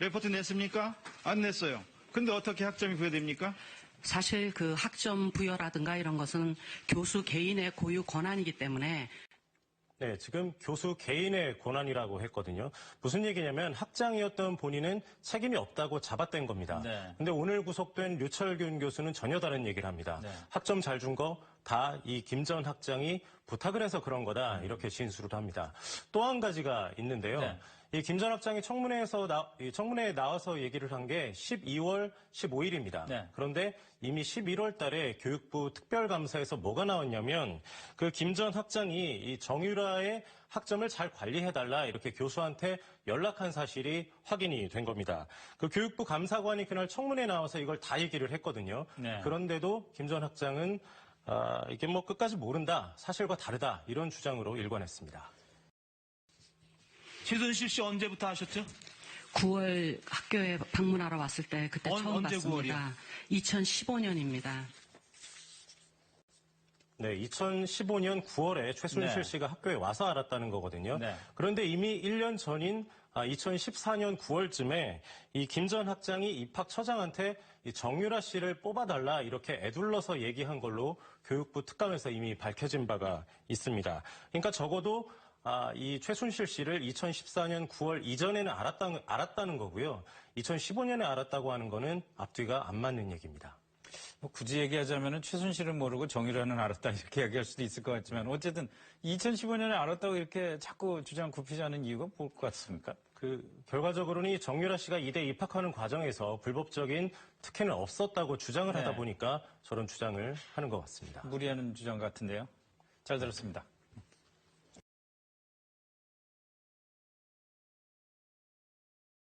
레포트 냈습니까? 안 냈어요. 근데 어떻게 학점이 부여됩니까? 사실 그 학점 부여라든가 이런 것은 교수 개인의 고유 권한이기 때문에 네, 지금 교수 개인의 권한이라고 했거든요. 무슨 얘기냐면 학장이었던 본인은 책임이 없다고 잡아뗀 겁니다. 네. 근데 오늘 구속된 류철균 교수는 전혀 다른 얘기를 합니다. 네. 학점 잘 준 거 다 이 김 전 학장이 부탁을 해서 그런 거다 이렇게 진술을 합니다. 또 한 가지가 있는데요. 네. 이김 전 학장이 청문회에서 나, 이 청문회에 나와서 얘기를 한 게 12월 15일입니다. 네. 그런데 이미 11월 달에 교육부 특별감사에서 뭐가 나왔냐면 그 김 전 학장이 이 정유라의 학점을 잘 관리해달라 이렇게 교수한테 연락한 사실이 확인이 된 겁니다. 그 교육부 감사관이 그날 청문회에 나와서 이걸 다 얘기를 했거든요. 네. 그런데도 김 전 학장은 아, 이게 뭐 끝까지 모른다, 사실과 다르다 이런 주장으로 일관했습니다. 최순실 씨 언제부터 하셨죠? 9월 학교에 방문하러 왔을 때 그때 언- 처음 언제 봤습니다. 2015년입니다. 네, 2015년 9월에 최순실 네. 씨가 학교에 와서 알았다는 거거든요. 네. 그런데 이미 1년 전인 2014년 9월쯤에 이 김 전 학장이 입학 처장한테 이 정유라 씨를 뽑아달라 이렇게 애둘러서 얘기한 걸로 교육부 특감에서 이미 밝혀진 바가 있습니다. 그러니까 적어도 아, 이 최순실 씨를 2014년 9월 이전에는 알았다, 알았다는 거고요. 2015년에 알았다고 하는 거는 앞뒤가 안 맞는 얘기입니다. 뭐 굳이 얘기하자면 최순실은 모르고 정의라는 알았다 이렇게 얘기할 수도 있을 것 같지만 어쨌든 2015년에 알았다고 이렇게 자꾸 주장 굽히자는 이유가 뭘 것 같습니까? 그 결과적으로는 이 정유라 씨가 이대 입학하는 과정에서 불법적인 특혜는 없었다고 주장을 하다 네. 보니까 저런 주장을 하는 것 같습니다. 무리하는 주장 같은데요. 잘 들었습니다.